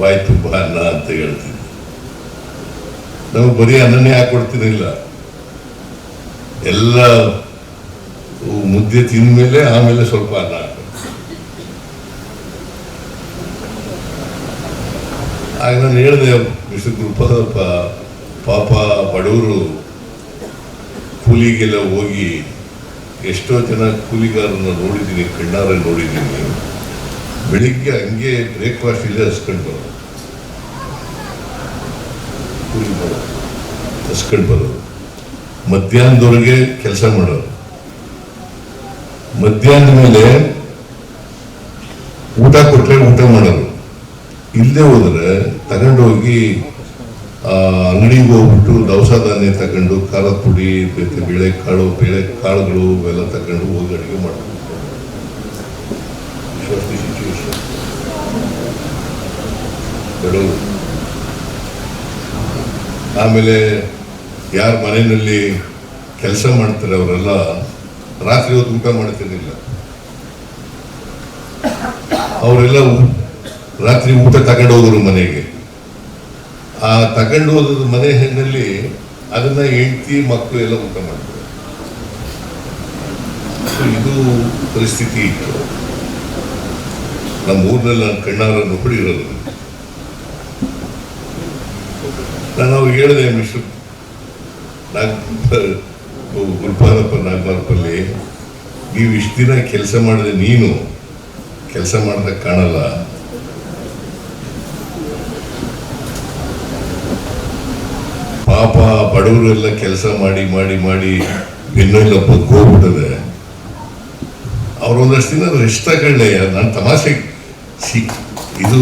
ಬಾಯಿ ತುಂಬ ಅನ್ನ ಅಂತ ಹೇಳ್ತಿದ್ದೆ ನಾವು ಬರೀ ಅನ್ನನೇ ಹಾಕೊಡ್ತಿರಲಿಲ್ಲ. ಎಲ್ಲ ಮುದ್ದೆ ತಿಂದ್ಮೇಲೆ ಆಮೇಲೆ ಸ್ವಲ್ಪ ಅನ್ನ ಆಗ ನಾನು ಹೇಳಿದೆ ಮಿಸ್ಟರ್ ಗುರುಪಾದಪ್ಪ ಪಾಪ ಬಡವರು ಕೂಲಿಗೆಲ್ಲ ಹೋಗಿ ಎಷ್ಟೋ ಜನ ಕೂಲಿಗಾರನ್ನ ನೋಡಿದ್ದೀನಿ, ಕಣ್ಣಾರೆ ನೋಡಿದ್ದೀನಿ. ಬೆಳಿಗ್ಗೆ ಹಂಗೆ ಬ್ರೇಕ್ಫಾಸ್ಟ್ ಇಲ್ಲೇ ಹಸ್ಕೊಂಡು ಬರೋದು. ಮಾಡೋದು. ಹಸ್ಕೊಂಡು ಬರೋದು. ಮಧ್ಯಾಹ್ನದವರೆಗೆ ಕೆಲಸ ಮಾಡೋರು ಮಧ್ಯಾಹ್ನದ ಮೇಲೆ ಊಟ ಕೊಟ್ಟರೆ ಊಟ ಮಾಡೋರು ಇಲ್ಲದೆ ಹೋದ್ರೆ ತಗೊಂಡೋಗಿ ಅಂಗಡಿಗೆ ಹೋಗ್ಬಿಟ್ಟು ದವಸ ಧಾನ್ಯ ತಗೊಂಡು, ಖಾರದ ಪುಡಿ, ಬೇಳೆ ಕಾಳು, ಬೇಳೆ ಕಾಳುಗಳು ಇವೆಲ್ಲ ತಗೊಂಡು ಹೋಗಿ ಅಡುಗೆ ಮಾಡ್ಕೊಂಡು ಆಮೇಲೆ ಯಾರ ಮನೆಯಲ್ಲಿ ಕೆಲಸ ಮಾಡ್ತಾರೆ ಅವರೆಲ್ಲ, ರಾತ್ರಿ ಹೊತ್ತು ಊಟ ಮಾಡ್ತಿರಲಿಲ್ಲ. ಅವರೆಲ್ಲ ರಾತ್ರಿ ಊಟ ತಗೊಂಡು ಹೋಗೋರು ಮನೆಗೆ. ಆ ತಗೊಂಡು ಹೋದ ಮನೆ ಹೆಣ್ಣಲ್ಲಿ ಅದನ್ನ ಹೆಂಡತಿ ಮಕ್ಕಳು ಎಲ್ಲ ಊಟ ಮಾಡ್ತಾರೆ. ಇದು ಪರಿಸ್ಥಿತಿ ಇತ್ತು. ನಮ್ಮ ಊರಿನಲ್ಲಿ ನಾನು ಕಣ್ಣಾರ ನೋಡಿರೋದು ನಾನು ಅವ್ರಿಗೆ ಹೇಳಿದೆ, ಮಿಸ್ಟರ್ ನಾಗ್ ಗುರುಪಾರಪ್ಪ ನಾಗಮಾರ್ಪಲ್ಲಿ ನೀವು ಇಷ್ಟು ದಿನ ಕೆಲಸ ಮಾಡಿದ್ರೆ ನೀನು ಕೆಲಸ ಮಾಡಿದಾಗ ಕಾಣಲ್ಲ. ಪಾಪ ಬಡವರೆಲ್ಲ ಕೆಲಸ ಮಾಡಿ ಮಾಡಿ ಮಾಡಿ ಬೆನ್ನೆಲ್ಲ ಬಗ್ಗೋಗ್ಬಿಟ್ಟದೆ ಅವ್ರೊಂದಷ್ಟು ದಿನ ರೆಸ್ಟ್ ತಗೊಳ್ಳಿ ನಾನು ತಮಾಷೆ ಸಿ ಇದು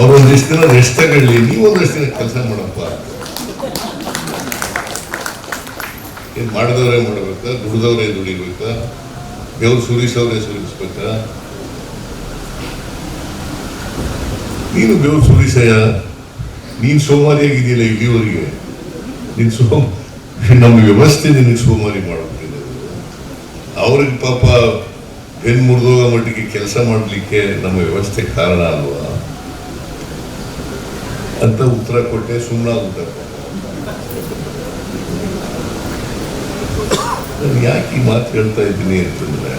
ಅವರೊಂದಿಷ್ಟು ದಿನ ರೆಸ್ಟ್ ತಗೊಳ್ಳಿ ನೀವು ಒಂದಷ್ಟು ದಿನ ಕೆಲಸ ಮಾಡಪ್ಪ. ಏನು ಮಾಡಿದವರೇ ಮಾಡಬೇಕಾ? ದುಡಿದವರೇ ದುಡಿಬೇಕಾ? ಬೆವ್ರು ಸುರಿಸೋರೇ ಸುರಿಸ್ಬೇಕಾ? ನೀನು ಬೆವ್ರು ಸುರಿಸಯ್ಯ. ನೀನು ಸೋಮಾರಿಯಾಗಿದೆಯಲ್ಲ ಇಲ್ಲಿವರೆಗೆ. ನೀನು ಸೋ, ನಮ್ಮ ವ್ಯವಸ್ಥೆ ನಿನಗೆ ಸೋಮಾರಿ ಮಾಡಬೇಕಿದೆ ಅವ್ರಿಗೆ ಪಾಪ ಬೆನ್ ಮುರಿದೋಗೋ ಮಟ್ಟಿಗೆ ಕೆಲಸ ಮಾಡಲಿಕ್ಕೆ ನಮ್ಮ ವ್ಯವಸ್ಥೆ ಕಾರಣ ಅಲ್ವಾ? ಅಂತ ಉತ್ತರ ಕೊಟ್ಟೆ ಸುಮ್ಮನಾಗುತ್ತೆ ನಾನು ಯಾಕೆ ಈ ಮಾತು ಹೇಳ್ತಾ ಇದ್ದೀನಿ ಅಂತಂದ್ರೆ